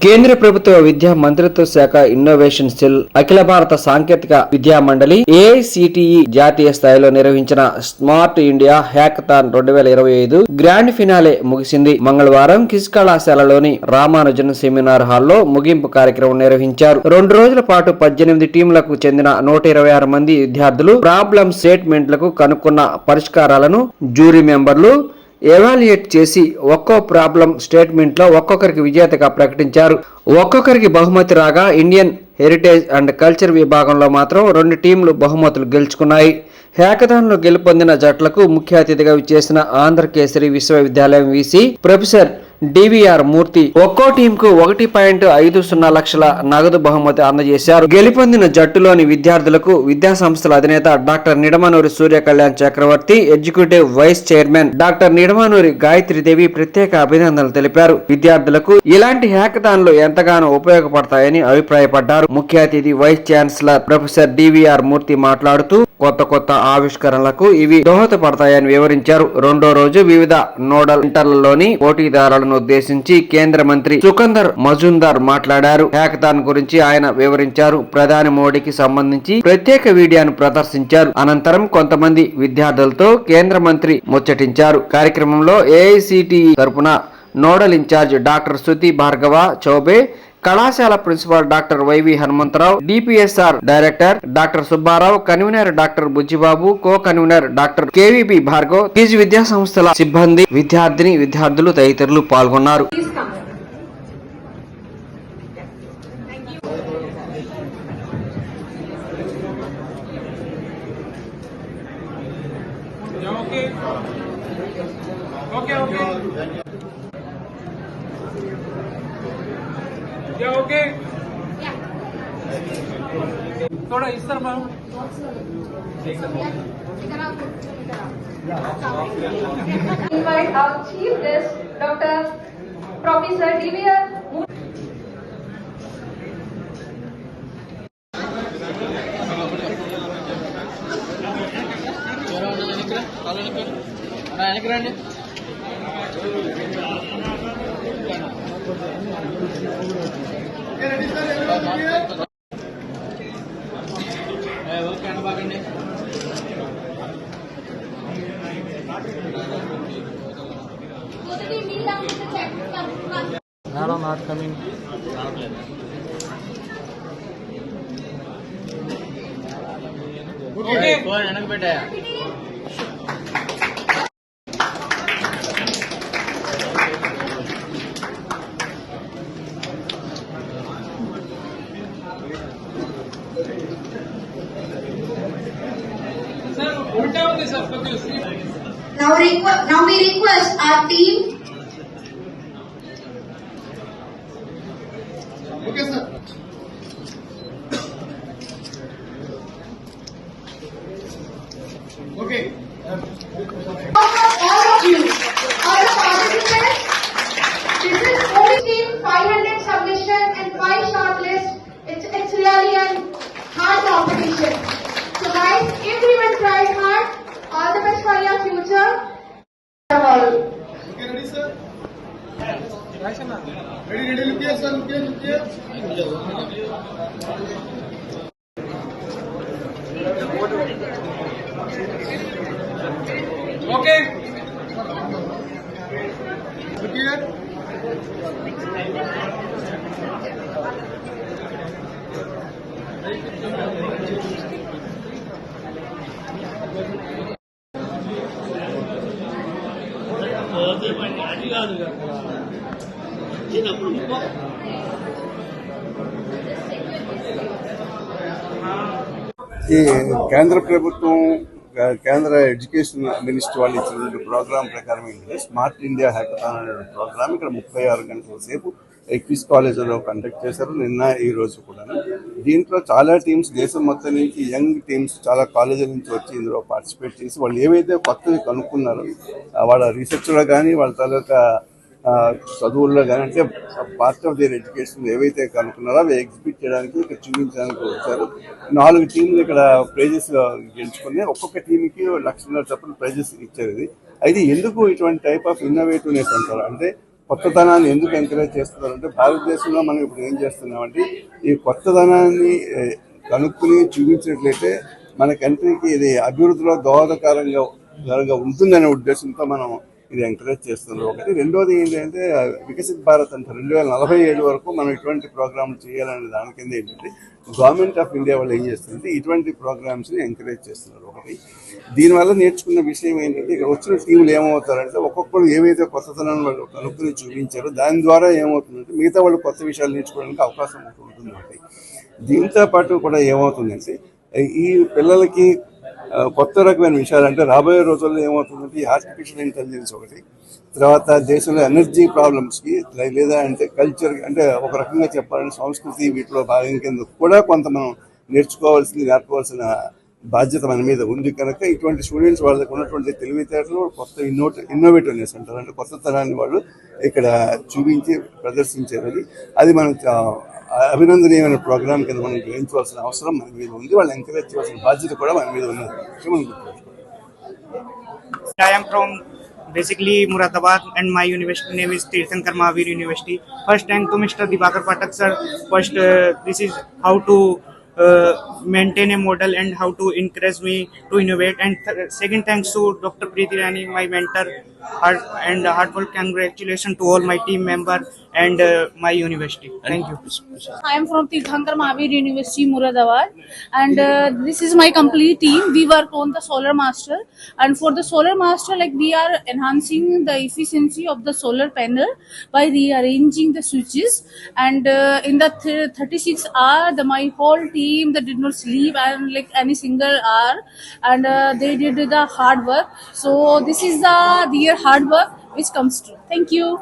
కేంద్ర ప్రభుత్వ విద్యా మంత్రిత్వ శాఖ ఇన్నోవేషన్ సెల్ అఖిల భారత సాంకేతిక విద్యా మండలి ఏఐసిటిఈ జాతీయ స్థాయిలో నిర్వహించిన స్మార్ట్ ఇండియా హ్యాకథాన్ రెండు వేల ఇరవై ఐదు గ్రాండ్ ఫినాలే ముగిసింది. మంగళవారం కిస్ కళాశాలలోని రామానుజన్ సెమినార్ హాల్లో ముగింపు కార్యక్రమం నిర్వహించారు. రెండు రోజుల పాటు పద్దెనిమిది టీంలకు చెందిన నూట ఇరవై ఆరు మంది విద్యార్థులు ప్రాబ్లమ్ స్టేట్మెంట్లకు కనుక్కున్న పరిష్కారాలను జ్యూరీ మెంబర్లు ఎవాల్యుయేట్ చేసి ఒక్కో ప్రాబ్లం స్టేట్మెంట్లో ఒక్కొక్కరికి విజేతగా ప్రకటించారు. ఒక్కొక్కరికి బహుమతి రాగా ఇండియన్ హెరిటేజ్ అండ్ కల్చర్ విభాగంలో మాత్రం రెండు టీంలు బహుమతులు గెలుచుకున్నాయి. హ్యాకథాన్లో గెలుపొందిన జట్లకు ముఖ్య అతిథిగా విచ్చేసిన ఆంధ్రకేసరి విశ్వవిద్యాలయం వీసీ ప్రొఫెసర్ డివిఆర్ మూర్తి ఒక్కో టీంకు ఒకటి పాయింట్ ఐదు సున్నా లక్షల నగదు బహుమతి అందజేశారు. గెలుపొందిన జట్టులోని విద్యార్థులకు విద్యా సంస్థల అధినేత doctor Nidamanuri Surya Kalyan Chakravarthi executive vice chairman doctor Nidamanuri Gayatridevi ప్రత్యేక అభినందనలు తెలిపారు. విద్యార్థులకు ఇలాంటి హ్యాకథాన్లు ఎంతగానో ఉపయోగపడతాయని అభిప్రాయపడ్డారు. ముఖ్య అతిథి vice chancellor professor DVR Murthy మాట్లాడుతూ కొత్త కొత్త ఆవిష్కరణలకు ఇవి దోహదపడతాయని వివరించారు. రెండో రోజు వివిధ నోడల్ సెంటర్లలోని పోటీదారులను ఉద్దేశించి కేంద్ర మంత్రి సుకందర్ మజుందార్ మాట్లాడారు. హ్యాకథాన్ గురించి ఆయన వివరించారు. ప్రధాని మోడీకి సంబంధించి ప్రత్యేక వీడియోను ప్రదర్శించారు. అనంతరం కొంతమంది విద్యార్థులతో కేంద్ర మంత్రి ముచ్చటించారు. కార్యక్రమంలో ఏఐసిటిఈ తరపున nodal incharge doctor Shruti Bhargava Choubey కళాశాల principal doctor YV Hanumantharao DPSR director doctor Subbarao convener doctor Bujjibabu co convener doctor KVB Bhargav కిజ్ విద్యా సంస్థల సిబ్బంది విద్యార్థిని విద్యార్థులు తదితరులు పాల్గొన్నారు. Yeah, okay? Yeah. Thoda, is there, ma'am? To the. Invite our chief guest, Dr. Professor D.V.R. వెనక్కి రండి Madam, not coming. Okay. Okay. Now, now we request our team ready ready लुकिए sir लुकिए लुकिए ओके लुकिए Thank you. అది కాదు చిన్నప్పుడు ఈ కేంద్ర ప్రభుత్వం కేంద్ర ఎడ్యుకేషన్ మినిస్టర్ వాళ్ళు ఇచ్చిన ప్రోగ్రామ్ ప్రకారం ఏంటంటే స్మార్ట్ ఇండియా హ్యాకథాన్ అనే ప్రోగ్రామ్ ఇక్కడ ముప్పై ఆరు గంటల సేపు ఎక్విస్ కాలేజీలో కండక్ట్ చేశారు నిన్న ఈ రోజు కూడా దీంట్లో చాలా టీమ్స్ దేశం మొత్తం నుంచి యంగ్ టీమ్స్ చాలా కాలేజీల నుంచి వచ్చి ఇందులో పార్టిసిపేట్ చేసి వాళ్ళు ఏవైతే కొత్తవి కనుక్కున్నారో వాళ్ళ రీసెర్చ్లో కానీ వాళ్ళ తాలూకా చదువుల్లో కానీ అంటే పార్ట్ ఆఫ్ దేర్ ఎడ్యుకేషన్ ఏవైతే కనుక్కున్నారో అవి ఎగ్జిబిట్ చేయడానికి ఇక్కడ చూపించడానికి వచ్చారు. నాలుగు టీంలు ఇక్కడ ప్రైజెస్ గెలుచుకుని ఒక్కొక్క టీంకి లక్షన్నర చొప్పున ప్రైజెస్ ఇచ్చారు ఇది. అయితే ఎందుకు ఇటువంటి టైప్ ఆఫ్ ఇన్నోవేటివ్నెస్ అంటారు? అంటే కొత్తదనాన్ని ఎందుకు ఎంకరేజ్ చేస్తున్నారంటే భారతదేశంలో మనం ఇప్పుడు ఏం చేస్తున్నామంటే ఈ కొత్తదనాన్ని కనుక్కుని చూపించినట్లయితే మన కంట్రీకి ఇది అభివృద్ధిలో దోహదకరంగా ఉంటుందనే ఉద్దేశంతో మనం ఇది ఎంకరేజ్ చేస్తున్నారు. ఒకటి రెండోది ఏంటంటే వికసిత్ భారత్ అంటే రెండు వేల నలభై ఏడు వరకు మనం ఇటువంటి ప్రోగ్రాంలు చేయాలనే దాని కింద ఏంటంటే గవర్నమెంట్ ఆఫ్ ఇండియా వాళ్ళు ఏం చేస్తుందంటే ఇటువంటి ప్రోగ్రామ్స్ని ఎంకరేజ్ చేస్తున్నారు. ఒకటి దీనివల్ల నేర్చుకున్న విషయం ఏంటంటే ఇక్కడ వచ్చిన టీములు ఏమవుతారంటే ఒక్కొక్కరు ఏవైతే కొత్తతనాన్ని వాళ్ళు కనుక్కుని చూపించారో దాని ద్వారా ఏమవుతుందంటే మిగతా వాళ్ళు కొత్త విషయాలు నేర్చుకోవడానికి అవకాశం ఉంటుంది. ఒకటి దీంతో పాటు కూడా ఏమవుతుందంటే ఈ పిల్లలకి కొత్త రకమైన విషయాలు అంటే రాబోయే రోజుల్లో ఏమవుతుందంటే ఈ ఆర్టిఫిషియల్ ఇంటెలిజెన్స్ ఒకటి తర్వాత దేశంలో ఎనర్జీ ప్రాబ్లమ్స్కి లేదా అంటే కల్చర్ అంటే ఒక రకంగా చెప్పాలంటే సంస్కృతి వీటిలో భాగం కింద కూడా కొంత మనం నేర్చుకోవాల్సింది నేర్చుకోవాల్సిన బాధ్యత మన మీద ఉంది కనుక ఇటువంటి స్టూడెంట్స్ వాళ్ళకి ఉన్నటువంటి తెలివితేటలు కొత్త ఇన్నోట్ ఇన్నోవేటివ్నెస్ అంటారు అంటే కొత్త తరాన్ని వాళ్ళు ఇక్కడ చూపించి ప్రదర్శించేది అది మనం అభినందనీయమైన ప్రోగ్రామ్ కింద మనం గ్రహించవలసిన అవసరం మన మీద ఉంది వాళ్ళు ఎంకరేజ్ చేయాల్సిన బాధ్యత కూడా మన మీద ఉన్నది మనం గుర్తుపెట్టుకోవాలి. I am from basically Muradabad and my university name is Tirthankar Mahavir University. First thank to Mr. Dibakar Patak sir. First uh, this is how to Uh, maintain a model and how to encourage me to innovate. And th- second thanks to Dr. Preeti Rani, my mentor. Heart, and heartfelt congratulations to all my team member and uh, my university. Thank you. I am from Tirthankar Mahavir University, Muradabad, and uh, this is my complete team. We work on the Solar Master, and for the Solar Master, like we are enhancing the efficiency of the solar panel by rearranging the switches. And uh, in the th- 36 hour, the my whole team that did not sleep and like any single hour, and uh, they did the hard work. So this is the their hard work which comes true. Thank you.